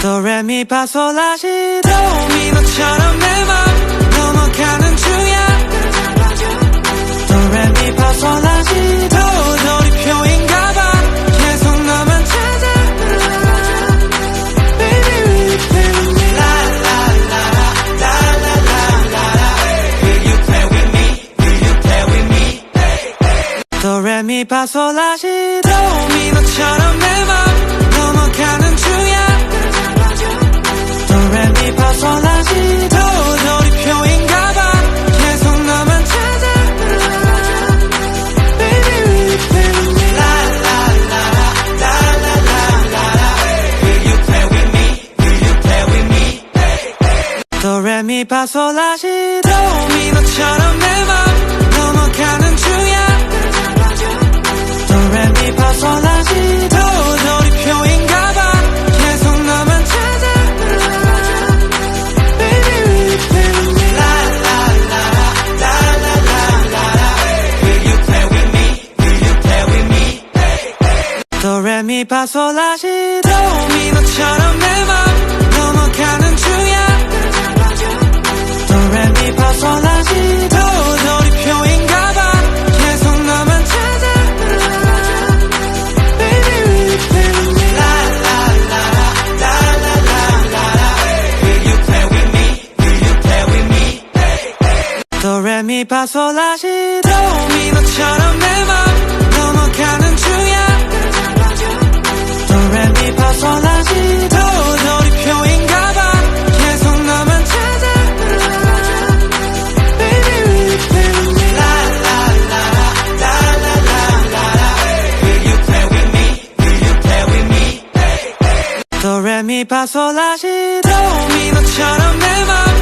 도레미파솔라시 도미 너처럼 내맘 넘어가는 중이야 도레미파솔라시 도돌이표인가 봐 계속 너만 찾아 Baby will you play with me La la la la la la la la Will you play with me? Will you play with me? Hey hey 도레미파솔라시 도미 이미 벗어나지 도미 너처럼 내맘 넘어가는 중이야 도레미 벗어나지 도돌이표인가봐 계속 너만 찾아 Baby will you play with me La la la la la la la la Will you play with me? Will you play with me? Hey hey 도레미 벗어나지 도미 너처럼 내맘 도레미파솔라시 도미 너처럼 내맘 넘어가는 중이야 도레미파솔라시 도돌이표인가 봐 계속 너만 찾아 Baby will you play with me La la la la la la la la Will you play with me? Will you play with me? Hey hey 도레미파솔라시 도미 너처럼 내맘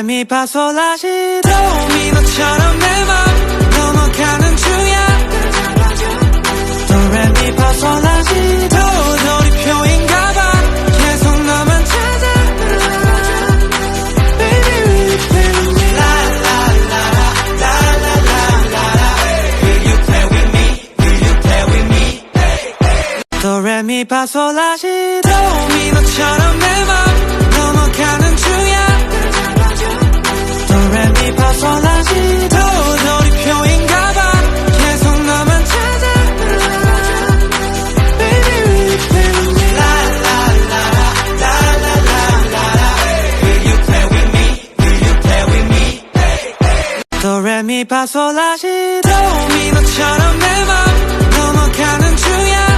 바람이 파솔라시 도미 너처럼 내맘 넘어가는 중이야 도레미 파솔라시 도돌이표인가 봐 계속 너만 찾아 Baby will you play with me La la la la la la la la Will you play with me? Will you play with me? Hey hey 도레미 파솔라시 도미 너처럼 내맘 도레미파솔라시 도미노처럼 내맘 넘어가는 중이야